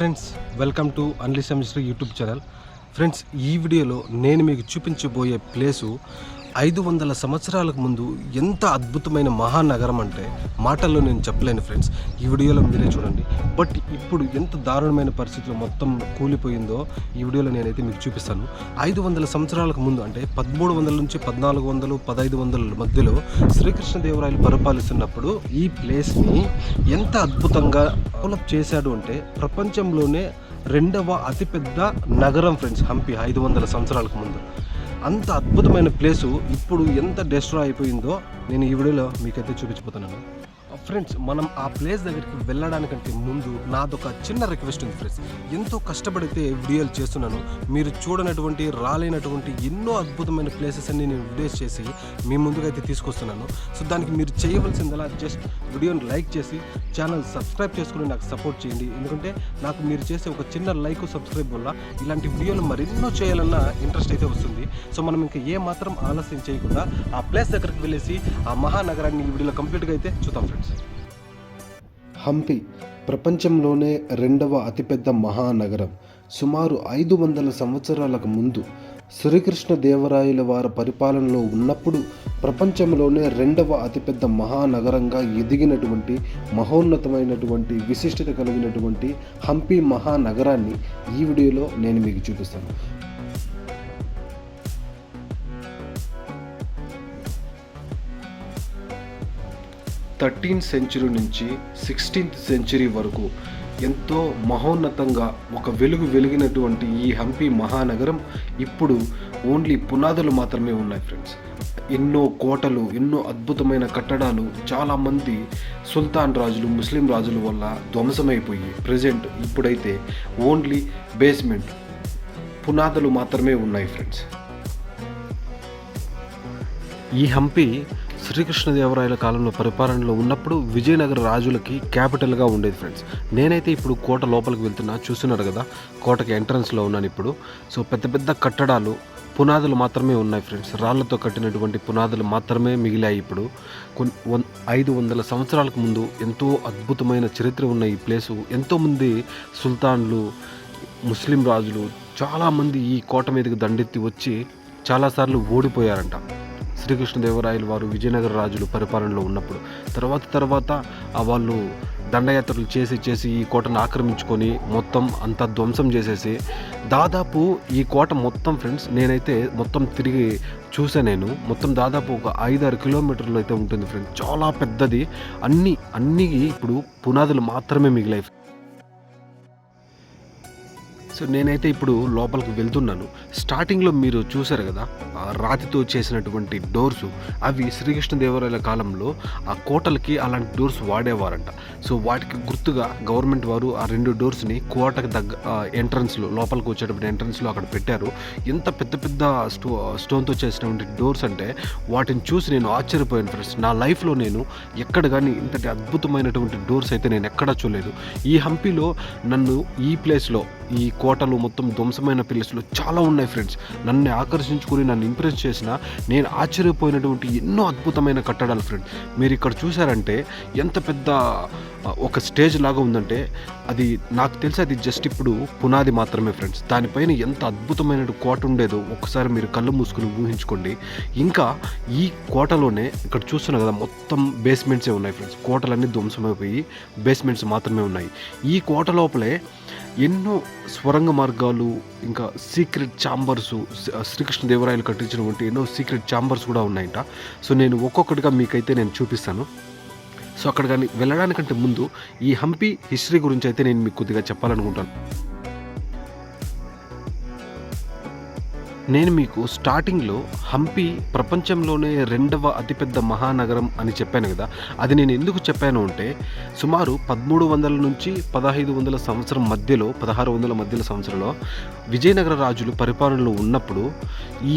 Friends welcome to అన్లిస్ mister YouTube channel. Friends ఈ వీడియోలో నేను మీకు చూపించబోయే ప్లేసు ఐదు వందల సంవత్సరాలకు ముందు ఎంత అద్భుతమైన మహానగరం అంటే మాటల్లో నేను చెప్పలేను ఫ్రెండ్స్. ఈ వీడియోలో మీరే చూడండి. బట్ ఇప్పుడు ఎంత దారుణమైన పరిస్థితిలో మొత్తం కూలిపోయిందో ఈ వీడియోలో నేనైతే మీకు చూపిస్తాను. ఐదు వందల సంవత్సరాలకు ముందు అంటే పదమూడు వందల నుంచి పద్నాలుగు వందలు పదహైదు వందల మధ్యలో శ్రీకృష్ణదేవరాయలు పరిపాలిస్తున్నప్పుడు ఈ ప్లేస్ని ఎంత అద్భుతంగా డెవలప్ చేశాడు అంటే ప్రపంచంలోనే రెండవ అతిపెద్ద నగరం ఫ్రెండ్స్ హంపి ఐదు వందల సంవత్సరాలకు ముందు. అంత అద్భుతమైన ప్లేసు ఇప్పుడు ఎంత డిస్ట్రా అయిపోయిందో నేను ఈ వీడియోలో మీకైతే చూపించబోతున్నాను. ఫ్రెండ్స్ మనం ఆ ప్లేస్ దగ్గరికి వెళ్ళడానికంటే ముందు నాదొక చిన్న రిక్వెస్ట్ ఉంది ఫ్రెండ్స్. ఎంతో కష్టపడితే వీడియోలు చేస్తున్నాను. మీరు చూడనటువంటి రాలేనటువంటి ఎన్నో అద్భుతమైన ప్లేసెస్ అన్ని నేను వీడియోస్ చేసి మీ ముందుకైతే తీసుకొస్తున్నాను. సో దానికి మీరు చేయవలసిందలా జస్ట్ వీడియోని లైక్ చేసి ఛానల్ సబ్స్క్రైబ్ చేసుకుని నాకు సపోర్ట్ చేయండి. ఎందుకంటే నాకు మీరు చేసే ఒక చిన్న లైక్ సబ్స్క్రైబ్ వల్ల ఇలాంటి వీడియోలు మరెన్నో చేయాలన్న ఇంట్రెస్ట్ అయితే వస్తుంది. సో మనం ఇంకా ఏ మాత్రం ఆలస్యం చేయకుండా ఆ ప్లేస్ దగ్గరికి వెళ్ళేసి ఆ మహానగరాన్ని ఈ వీడియోలో కంప్లీట్గా అయితే చూద్దాం ఫ్రెండ్స్. హంపి ప్రపంచంలోనే రెండవ అతిపెద్ద మహానగరం. సుమారు ఐదు వందల సంవత్సరాలకు ముందు శ్రీకృష్ణ దేవరాయల వారి పరిపాలనలో ఉన్నప్పుడు ప్రపంచంలోనే రెండవ అతిపెద్ద మహానగరంగా ఎదిగినటువంటి మహోన్నతమైనటువంటి విశిష్టత కలిగినటువంటి హంపి మహానగరాన్ని ఈ వీడియోలో నేను మీకు చూపిస్తాను. థర్టీన్త్ సెంచురీ నుంచి సిక్స్టీన్త్ సెంచురీ వరకు ఎంతో మహోన్నతంగా ఒక వెలుగు వెలిగినటువంటి ఈ హంపి మహానగరం ఇప్పుడు ఓన్లీ పునాదులు మాత్రమే ఉన్నాయి ఫ్రెండ్స్. ఎన్నో కోటలు ఎన్నో అద్భుతమైన కట్టడాలు చాలామంది సుల్తాన్ రాజులు ముస్లిం రాజుల వల్ల ధ్వంసమైపోయి ప్రజెంట్ ఇప్పుడైతే ఓన్లీ బేస్మెంట్ పునాదులు మాత్రమే ఉన్నాయి ఫ్రెండ్స్. ఈ హంపి శ్రీకృష్ణదేవరాయల కాలంలో పరిపాలనలో ఉన్నప్పుడు విజయనగర రాజులకి క్యాపిటల్గా ఉండేది ఫ్రెండ్స్ నేనైతే ఇప్పుడు కోట లోపలికి వెళ్తున్నా చూస్తున్నారు కదా కోటకి ఎంట్రన్స్లో ఉన్నాను ఇప్పుడు. సో పెద్ద పెద్ద కట్టడాలు పునాదులు మాత్రమే ఉన్నాయి ఫ్రెండ్స్ రాళ్ళతో కట్టినటువంటి పునాదులు మాత్రమే మిగిలాయి ఇప్పుడు. కొన్ని వన్ ఐదు వందల సంవత్సరాలకు ముందు ఎంతో అద్భుతమైన చరిత్ర ఉన్న ఈ ప్లేసు ఎంతోమంది సుల్తాన్లు ముస్లిం రాజులు చాలామంది ఈ కోట మీదకి దండెత్తి వచ్చి చాలాసార్లు ఓడిపోయారంట. శ్రీకృష్ణదేవరాయలు వారు విజయనగర రాజులు పరిపాలనలో ఉన్నప్పుడు తర్వాత తర్వాత వాళ్ళు దండయాత్రలు చేసి చేసి ఈ కోటను ఆక్రమించుకొని మొత్తం అంతా ధ్వంసం చేసేసి దాదాపు ఈ కోట మొత్తం ఫ్రెండ్స్ నేనైతే మొత్తం తిరిగి చూసా నేను. మొత్తం దాదాపు ఒక ఐదారు కిలోమీటర్లు అయితే ఉంటుంది ఫ్రెండ్స్. చాలా పెద్దది. అన్ని అన్ని ఇప్పుడు పునాదులు మాత్రమే మిగిలాయి. సో నేనైతే ఇప్పుడు లోపలికి వెళ్తున్నాను. స్టార్టింగ్లో మీరు చూసారు కదా రాతితో చేసినటువంటి డోర్స్ అవి శ్రీకృష్ణదేవరాయల కాలంలో ఆ కోటలకి అలాంటి డోర్స్ వాడేవారంట. సో వాటికి గుర్తుగా గవర్నమెంట్ వారు ఆ రెండు డోర్స్ని కోటకు దగ్గ ఎంట్రన్స్లో లోపలికి వచ్చేటప్పుడు ఎంట్రన్స్లో అక్కడ పెట్టారు. ఎంత పెద్ద పెద్ద స్టో స్టోన్తో చేసినటువంటి డోర్స్ అంటే వాటిని చూసి నేను ఆశ్చర్యపోయాను ఫ్రెండ్స్. నా లైఫ్లో నేను ఎక్కడ కానీ ఇంతటి అద్భుతమైనటువంటి డోర్స్ అయితే నేను ఎక్కడా చూడలేదు. ఈ హంపీలో నన్ను ఈ ప్లేస్లో ఈ కో కోటలు మొత్తం ధ్వంసమైన ప్లేస్లు చాలా ఉన్నాయి ఫ్రెండ్స్ నన్ను ఆకర్షించుకుని నన్ను ఇంప్రెస్ చేసిన నేను ఆశ్చర్యపోయినటువంటి ఎన్నో అద్భుతమైన కట్టడాలు ఫ్రెండ్స్ మీరు ఇక్కడ చూసారంటే ఎంత పెద్ద ఒక స్టేజ్ లాగా ఉందంటే అది నాకు తెలిసి అది జస్ట్ ఇప్పుడు పునాది మాత్రమే ఫ్రెండ్స్ దానిపైన ఎంత అద్భుతమైన కోట ఉండేదో ఒకసారి మీరు కళ్ళు మూసుకుని ఊహించుకోండి. ఇంకా ఈ కోటలోనే ఇక్కడ చూస్తున్నారు కదా మొత్తం బేస్మెంట్సే ఉన్నాయి ఫ్రెండ్స్ కోటలన్నీ ధ్వంసమైపోయి బేస్మెంట్స్ మాత్రమే ఉన్నాయి. ఈ కోట లోపలే ఎన్నో స్వరంగ మార్గాలు ఇంకా సీక్రెట్ ఛాంబర్స్ శ్రీకృష్ణదేవరాయలు కట్టించినటువంటి ఎన్నో సీక్రెట్ ఛాంబర్స్ కూడా ఉన్నాయంట. సో నేను ఒక్కొక్కటిగా మీకైతే నేను చూపిస్తాను. సో అక్కడ కానీ వెళ్ళడానికంటే ముందు ఈ హంపి హిస్టరీ గురించి అయితే నేను మీకు కొద్దిగా చెప్పాలనుకుంటాను. నేను మీకు స్టార్టింగ్లో హంపి ప్రపంచంలోనే రెండవ అతిపెద్ద మహానగరం అని చెప్పాను కదా అది నేను ఎందుకు చెప్పాను అంటే సుమారు పదమూడు వందల నుంచి పదహైదు వందల సంవత్సరం మధ్యలో పదహారు వందల మధ్యలో సంవత్సరంలో విజయనగర రాజులు పరిపాలనలో ఉన్నప్పుడు ఈ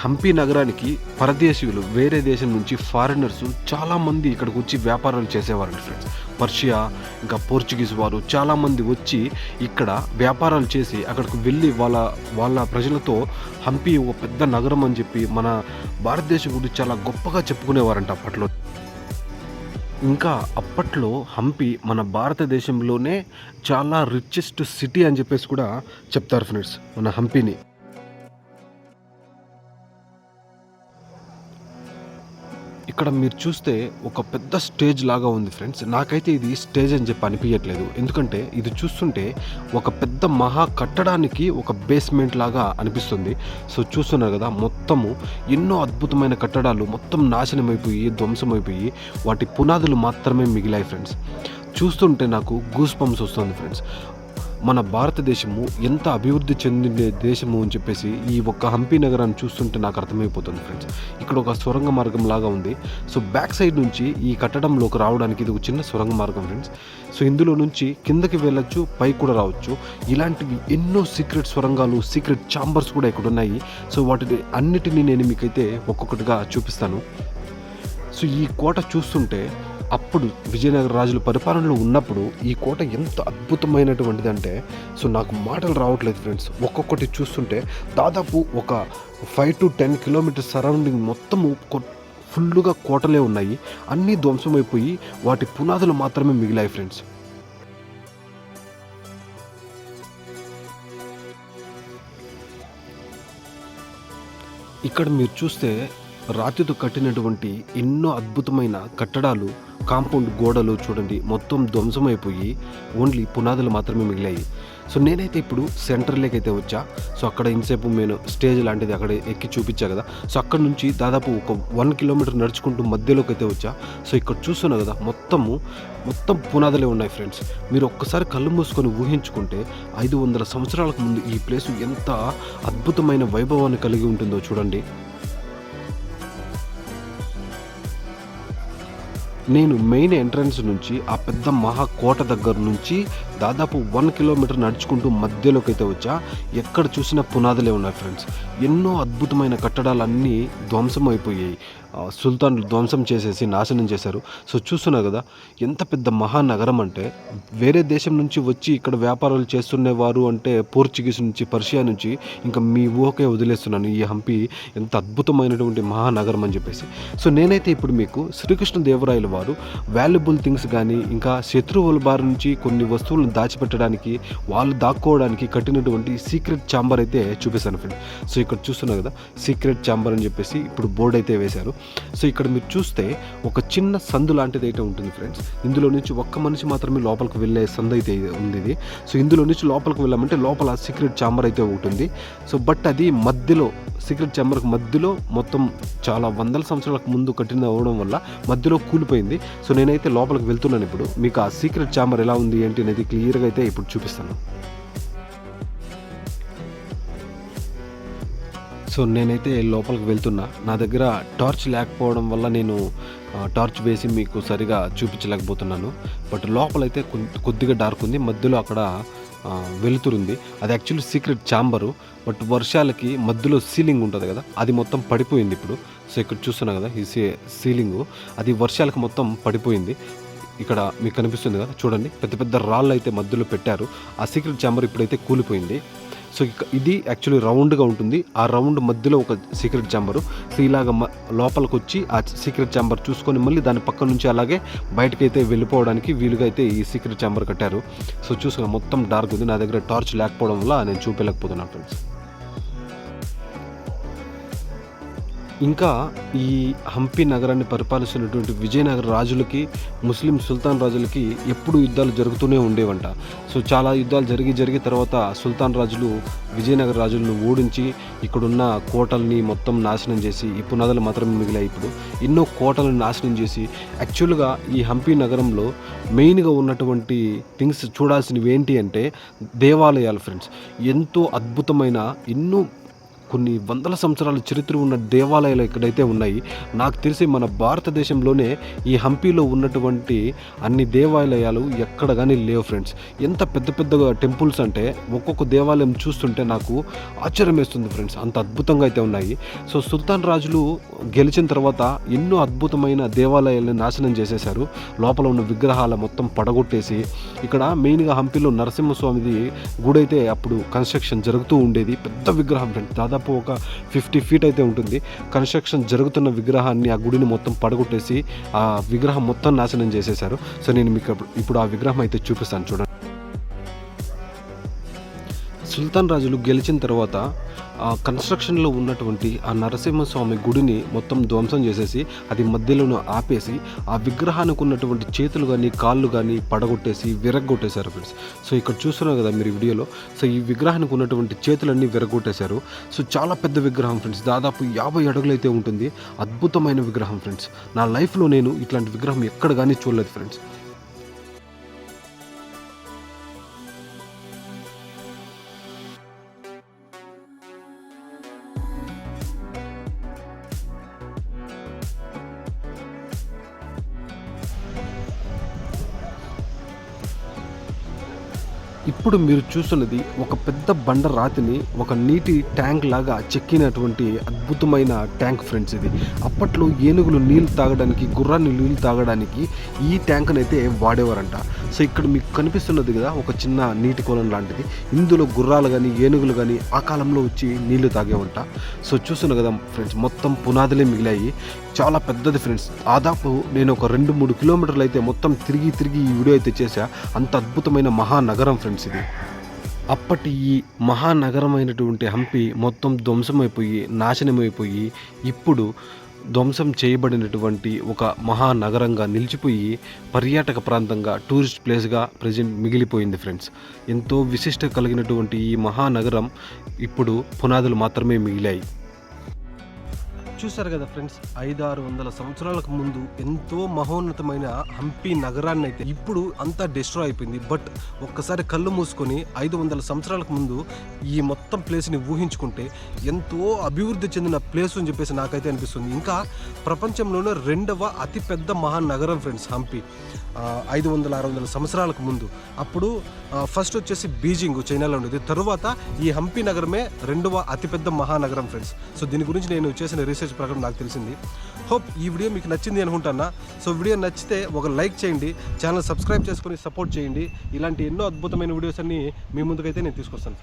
హంపి నగరానికి పరదేశీయులు వేరే దేశం నుంచి ఫారినర్స్ చాలామంది ఇక్కడికి వచ్చి వ్యాపారాలు చేసేవారండి ఫ్రెండ్స్ పర్షియా ఇంకా పోర్చుగీస్ వారు చాలామంది వచ్చి ఇక్కడ వ్యాపారాలు చేసి అక్కడికి వెళ్ళి వాళ్ళ వాళ్ళ ప్రజలతో హంపి ఒక పెద్ద నగరం అని చెప్పి మన భారతదేశం గురించి చాలా గొప్పగా చెప్పుకునేవారంట అప్పట్లో. ఇంకా అప్పట్లో హంపి మన భారతదేశంలోనే చాలా రిచెస్ట్ సిటీ అని చెప్పేసి కూడా చెప్తారు ఫ్రెండ్స్ మన హంపిని. ఇక్కడ మీరు చూస్తే ఒక పెద్ద స్టేజ్ లాగా ఉంది ఫ్రెండ్స్. నాకైతే ఇది స్టేజ్ అని చెప్పి అనిపించట్లేదు. ఎందుకంటే ఇది చూస్తుంటే ఒక పెద్ద మహా కట్టడానికి ఒక బేస్మెంట్ లాగా అనిపిస్తుంది. సో చూస్తున్నారు కదా మొత్తము ఎన్నో అద్భుతమైన కట్టడాలు మొత్తం నాశనమైపోయి ధ్వంసమైపోయి వాటి పునాదులు మాత్రమే మిగిలాయి ఫ్రెండ్స్. చూస్తుంటే నాకు గూస్ పంప్స్ వస్తుంది ఫ్రెండ్స్. మన భారతదేశము ఎంత అభివృద్ధి చెందిన దేశము అని చెప్పేసి ఈ ఒక్క హంపీ నగరాన్ని చూస్తుంటే నాకు అర్థమైపోతుంది ఫ్రెండ్స్ ఇక్కడ ఒక సొరంగ మార్గం లాగా ఉంది. సో బ్యాక్ సైడ్ నుంచి ఈ కట్టడంలోకి రావడానికి ఇది ఒక చిన్న సొరంగ మార్గం ఫ్రెండ్స్ సో ఇందులో నుంచి కిందకి వెళ్ళొచ్చు పై కూడా రావచ్చు. ఇలాంటివి ఎన్నో సీక్రెట్ సొరంగాలు సీక్రెట్ ఛాంబర్స్ కూడా ఇక్కడ ఉన్నాయి. సో వాటిని అన్నిటినీ నేను మీకైతే ఒక్కొక్కటిగా చూపిస్తాను. సో ఈ కోట చూస్తుంటే అప్పుడు విజయనగర రాజుల పరిపాలనలో ఉన్నప్పుడు ఈ కోట ఎంత అద్భుతమైనటువంటిది అంటే సో నాకు మాటలు రావట్లేదు ఫ్రెండ్స్. ఒక్కొక్కటి చూస్తుంటే దాదాపు ఒక five to ten kilometres surrounding మొత్తము ఫుల్గా ఫుల్లుగా కోటలే ఉన్నాయి. అన్నీ ధ్వంసమైపోయి వాటి పునాదులు మాత్రమే మిగిలాయి ఫ్రెండ్స్. ఇక్కడ మీరు చూస్తే రాతితో కట్టినటువంటి ఎన్నో అద్భుతమైన కట్టడాలు కాంపౌండ్ గోడలు చూడండి మొత్తం ధ్వంసమైపోయి ఓన్లీ పునాదులు మాత్రమే మిగిలాయి. సో నేనైతే ఇప్పుడు సెంటర్లోకి అయితే వచ్చా. సో అక్కడ ఇంతసేపు నేను స్టేజ్ లాంటిది అక్కడ ఎక్కి చూపించా కదా. సో అక్కడ నుంచి దాదాపు ఒక వన్ కిలోమీటర్ నడుచుకుంటూ మధ్యలోకి అయితే వచ్చా. సో ఇక్కడ చూస్తున్నా కదా మొత్తము మొత్తం పునాదులే ఉన్నాయి ఫ్రెండ్స్. మీరు ఒక్కసారి కళ్ళు మూసుకొని ఊహించుకుంటే ఐదు వందల సంవత్సరాలకు ముందు ఈ ప్లేస్ ఎంత అద్భుతమైన వైభవాన్ని కలిగి ఉంటుందో చూడండి. నేను మెయిన్ ఎంట్రన్స్ నుంచి ఆ పెద్ద మహా కోట దగ్గర నుంచి దాదాపు వన్ కిలోమీటర్ నడుచుకుంటూ మధ్యలోకి అయితే వచ్చా. ఎక్కడ చూసినా పునాదులే ఉన్నాయి ఫ్రెండ్స్. ఎన్నో అద్భుతమైన కట్టడాలన్నీ ధ్వంసం అయిపోయాయి. సుల్తాన్లు ధ్వంసం చేసేసి నాశనం చేశారు. సో చూస్తున్నారు కదా ఎంత పెద్ద మహానగరం అంటే వేరే దేశం నుంచి వచ్చి ఇక్కడ వ్యాపారాలు చేస్తున్నవారు అంటే పోర్చుగీస్ నుంచి పర్షియా నుంచి ఇంకా మీ ఊహకే వదిలేస్తున్నాను. ఈ హంపి ఎంత అద్భుతమైనటువంటి మహానగరం అని చెప్పేసి. సో నేనైతే ఇప్పుడు మీకు శ్రీకృష్ణ దేవరాయల వారు వాల్యుబుల్ థింగ్స్ కానీ ఇంకా శత్రువుల బారి నుంచి కొన్ని వస్తువులు వస్తువులను దాచిపెట్టడానికి వాళ్ళు దాక్కోవడానికి కట్టినటువంటి సీక్రెట్ ఛాంబర్ అయితే చూపిస్తాను ఫ్రెండ్ సో ఇక్కడ చూస్తున్నారు కదా సీక్రెట్ ఛాంబర్ అని చెప్పేసి ఇప్పుడు బోర్డు అయితే వేశారు. సో ఇక్కడ మీరు చూస్తే ఒక చిన్న సందు లాంటిది అయితే ఉంటుంది ఫ్రెండ్స్ ఇందులో నుంచి ఒక్క మనిషి మాత్రమే లోపలికి వెళ్ళే సందు అయితే ఉంది ఇది. సో ఇందులో నుంచి లోపలికి వెళ్ళామంటే లోపల సీక్రెట్ ఛాంబర్ అయితే ఉంటుంది. సో బట్ అది మధ్యలో సీక్రెట్ ఛాంబర్కి మధ్యలో మొత్తం చాలా వందల సంవత్సరాలకు ముందు కట్టిన అవడం వల్ల మధ్యలో కూలిపోయింది. సో నేనైతే లోపలికి వెళ్తున్నాను ఇప్పుడు. మీకు ఆ సీక్రెట్ ఛాంబర్ ఎలా ఉంది ఏంటి అనేది క్లియర్గా అయితే ఇప్పుడు చూపిస్తాను. సో నేనైతే లోపలికి వెళ్తున్నా. నా దగ్గర టార్చ్ లేకపోవడం వల్ల నేను టార్చ్ వేసి మీకు సరిగా చూపించలేకపోతున్నాను. బట్ లోపలైతే కొద్ది- కొద్దిగా డార్క్ ఉంది. మధ్యలో అక్కడ వెలుతురుంది అది యాక్చువల్లీ సీక్రెట్ ఛాంబరు. బట్ వర్షాలకి మధ్యలో సీలింగ్ ఉంటుంది కదా అది మొత్తం పడిపోయింది ఇప్పుడు. సో ఇక్కడ చూస్తున్నా కదా ఈ సీ సీలింగు. అది వర్షాలకు మొత్తం పడిపోయింది. ఇక్కడ మీకు కనిపిస్తుంది కదా చూడండి. పెద్ద పెద్ద రాళ్ళు అయితే మధ్యలో పెట్టారు. ఆ సీక్రెట్ ఛాంబర్ ఇప్పుడైతే కూలిపోయింది. సో ఇది యాక్చువల్లీ రౌండ్గా ఉంటుంది. ఆ రౌండ్ మధ్యలో ఒక సీక్రెట్ ఛాంబరు. సో ఇలాగ లోపలికి వచ్చి ఆ సీక్రెట్ ఛాంబర్ చూసుకొని మళ్ళీ దాని పక్క నుంచి అలాగే బయటకైతే వెళ్ళిపోవడానికి వీలుగా అయితే ఈ సీక్రెట్ ఛాంబర్ కట్టారు. సో చూసుకున్నా మొత్తం డార్క్ ఉంది. నా దగ్గర టార్చ్ లేకపోవడం వల్ల నేను చూపించలేకపోతున్నాను ఫ్రెండ్స్. ఇంకా ఈ హంపి నగరాన్ని పరిపాలిస్తున్నటువంటి విజయనగర రాజులకి ముస్లిం సుల్తాన్ రాజులకి ఎప్పుడు యుద్ధాలు జరుగుతూనే ఉండేవంట. సో చాలా యుద్ధాలు జరిగి జరిగి తర్వాత సుల్తాన్ రాజులు విజయనగర రాజులను ఓడించి ఇక్కడున్న కోటల్ని మొత్తం నాశనం చేసి ఈ పునాదులు మాత్రమే మిగిలాయి ఇప్పుడు. ఎన్నో కోటలను నాశనం చేసి యాక్చువల్గా ఈ హంపి నగరంలో మెయిన్గా ఉన్నటువంటి థింగ్స్ చూడాల్సినవి ఏంటి అంటే దేవాలయాలు ఫ్రెండ్స్. ఎంతో అద్భుతమైన ఎన్నో కొన్ని వందల సంవత్సరాల చరిత్ర ఉన్న దేవాలయాలు ఇక్కడైతే ఉన్నాయి. నాకు తెలిసి మన భారతదేశంలోనే ఈ హంపీలో ఉన్నటువంటి అన్ని దేవాలయాలు ఎక్కడ కానీ లేవు ఫ్రెండ్స్. ఎంత పెద్ద పెద్ద టెంపుల్స్ అంటే ఒక్కొక్క దేవాలయం చూస్తుంటే నాకు ఆశ్చర్యం వేస్తుంది ఫ్రెండ్స్. అంత అద్భుతంగా అయితే ఉన్నాయి. సో సుల్తాన్ రాజులు గెలిచిన తర్వాత ఎన్నో అద్భుతమైన దేవాలయాలను నాశనం చేసేశారు. లోపల ఉన్న విగ్రహాల మొత్తం పడగొట్టేసి ఇక్కడ మెయిన్గా హంపీలో నరసింహస్వామిది గుడైతే అప్పుడు కన్స్ట్రక్షన్ జరుగుతూ ఉండేది. పెద్ద విగ్రహం ఫ్రెండ్స్. దాదాపు దాదాపు ఒక ఫిఫ్టీ ఫీట్ అయితే ఉంటుంది. కన్స్ట్రక్షన్ జరుగుతున్న విగ్రహాన్ని ఆ గుడిని మొత్తం పడగొట్టేసి ఆ విగ్రహం మొత్తం నాశనం చేసేశారు. సో నేను మీకు ఇప్పుడు- ఇప్పుడు ఆ విగ్రహం అయితే చూపిస్తాను. చూడండి. సుల్తాన్ రాజులు గెలిచిన తర్వాత ఆ కన్స్ట్రక్షన్లో ఉన్నటువంటి ఆ నరసింహస్వామి గుడిని మొత్తం ధ్వంసం చేసేసి అది మధ్యలోనూ ఆపేసి ఆ విగ్రహానికి ఉన్నటువంటి చేతులు కానీ కాళ్ళు కానీ పడగొట్టేసి విరగొట్టేశారు ఫ్రెండ్స్. సో ఇక్కడ చూస్తున్నారు కదా మీరు వీడియోలో. సో ఈ విగ్రహానికి ఉన్నటువంటి చేతులన్నీ విరగొట్టేశారు సో చాలా పెద్ద విగ్రహం ఫ్రెండ్స్. దాదాపు యాభై అడుగులు అయితే ఉంటుంది. అద్భుతమైన విగ్రహం ఫ్రెండ్స్. నా లైఫ్లో నేను ఇట్లాంటి విగ్రహం ఎక్కడ కానీ చూడలేదు ఫ్రెండ్స్. ఇప్పుడు మీరు చూస్తున్నది ఒక పెద్ద బండ రాతిని ఒక నీటి ట్యాంక్ లాగా చెక్కినటువంటి అద్భుతమైన ట్యాంక్ ఫ్రెండ్స్ ఇది. అప్పట్లో ఏనుగులు నీళ్ళు తాగడానికి గుర్రాన్ని నీళ్ళు తాగడానికి ఈ ట్యాంక్ని అయితే వాడేవారంట. సో ఇక్కడ మీకు కనిపిస్తున్నది కదా ఒక చిన్న నీటి కోలం లాంటిది. ఇందులో గుర్రాలు కానీ ఏనుగులు కానీ ఆ కాలంలో వచ్చి నీళ్ళు తాగేవంట. సో చూస్తున్నారు కదా ఫ్రెండ్స్ మొత్తం పునాదులే మిగిలాయి. చాలా పెద్దది ఫ్రెండ్స్. దాదాపు నేను ఒక రెండు మూడు కిలోమీటర్లు అయితే మొత్తం తిరిగి తిరిగి ఈ వీడియో అయితే చేశా. అంత అద్భుతమైన మహానగరం ఫ్రెండ్స్. ఇది అప్పటి ఈ మహానగరమైనటువంటి హంపి మొత్తం ధ్వంసమైపోయి నాశనమైపోయి ఇప్పుడు ధ్వంసం చేయబడినటువంటి ఒక మహానగరంగా నిలిచిపోయి పర్యాటక ప్రాంతంగా టూరిస్ట్ ప్లేస్గా ప్రజెంట్ మిగిలిపోయింది ఫ్రెండ్స్. ఎంతో విశిష్ట కలిగినటువంటి ఈ మహానగరం ఇప్పుడు పునాదులు మాత్రమే మిగిలాయి. చూశారు కదా ఫ్రెండ్స్ ఐదు ఆరు వందల సంవత్సరాలకు ముందు ఎంతో మహోన్నతమైన హంపి నగరాన్ని అయితే ఇప్పుడు అంతా డిస్ట్రాయ్ అయిపోయింది. బట్ ఒక్కసారి కళ్ళు మూసుకొని ఐదు వందల సంవత్సరాలకు ముందు ఈ మొత్తం ప్లేస్ని ఊహించుకుంటే ఎంతో అభివృద్ధి చెందిన ప్లేస్ అని చెప్పేసి నాకైతే అనిపిస్తుంది. ఇంకా ప్రపంచంలోనే రెండవ అతిపెద్ద మహానగరం ఫ్రెండ్స్ హంపి. ఐదు వందల ఆరు వందల సంవత్సరాలకు ముందు. అప్పుడు ఫస్ట్ వచ్చేసి బీజింగ్ చైనాలో ఉండేది. తరువాత ఈ హంపి నగరమే రెండవ అతిపెద్ద మహానగరం ఫ్రెండ్స్. సో దీని గురించి నేను చేసిన రీసెర్చ్ ప్రకారం నాకు తెలిసింది. హోప్ ఈ వీడియో మీకు నచ్చింది అనుకుంటున్నా. సో వీడియో నచ్చితే ఒక లైక్ చేయండి. ఛానల్ సబ్స్క్రైబ్ చేసుకొని సపోర్ట్ చేయండి. ఇలాంటి ఎన్నో అద్భుతమైన వీడియోస్ అన్ని మీ ముందుకైతే నేను తీసుకొస్తాను.